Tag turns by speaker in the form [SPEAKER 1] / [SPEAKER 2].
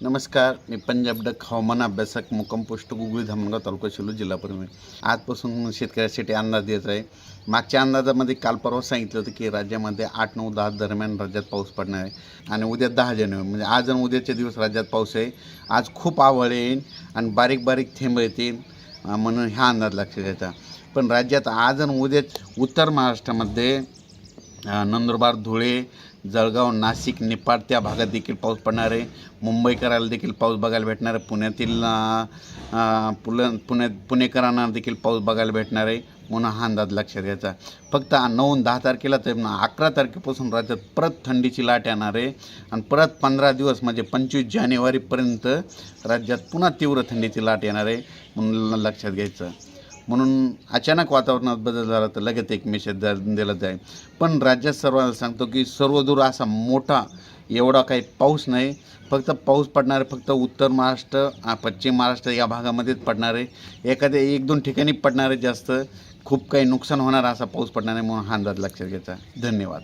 [SPEAKER 1] नमस्कार मी पंजाब डक हवामान अभ्यासक मुक्काम पोस्ट गुगळी धामणगाव तालुका शिलो जिल्हा परभणी. आजपासून शेतकऱ्यासाठी अंदाज देत आहे. मागच्या अंदाजामध्ये काल परवा सांगितलं होतं की राज्यामध्ये आठ नऊ दहा दरम्यान राज्यात पाऊस पडणार आहे आणि उद्या दहा जानेवारी म्हणजे आज आणि उद्याच्या दिवस राज्यात पाऊस आहे. आज खूप आवळ येईल आणि बारीक बारीक थेंब येतील म्हणून ह्या अंदाज लक्षात घ्यायचा पण राज्यात आज आणि उद्या उत्तर महाराष्ट्रामध्ये नंदुरबार धुळे जळगाव नाशिक निपाड त्या भागात देखील पाऊस पडणार आहे. मुंबईकराला देखील पाऊस बघायला भेटणार आहे. पुण्यातील अ, पुल पुण्यात पुणेकरांना देखील पाऊस बघायला भेटणार आहे. म्हणून हा अंदाज लक्षात घ्यायचा. फक्त नऊ दहा तारखेला तर अकरा तारखेपासून राज्यात परत थंडीची लाट येणार आहे. आणि परत पंधरा दिवस म्हणजे पंचवीस जानेवारीपर्यंत राज्यात पुन्हा तीव्र थंडीची लाट येणार आहे. म्हणून लक्षात घ्यायचं. म्हणून अचानक वातावरणात बदल झाला तर लगेच एक मेसेज दिला जाईल. पण राज्यात सर्वांना सांगतो की सर्वदूर असा मोठा एवढा काही पाऊस नाही. फक्त पाऊस पडणार आहे फक्त उत्तर महाराष्ट्र पश्चिम महाराष्ट्र या भागामध्येच पडणार. आहे एखाद्या एक दोन ठिकाणी पडणार आहे जास्त. खूप काही नुकसान होणार असा पाऊस पडणार आहे म्हणून हा अंदाज लक्षात घ्यायचा. धन्यवाद.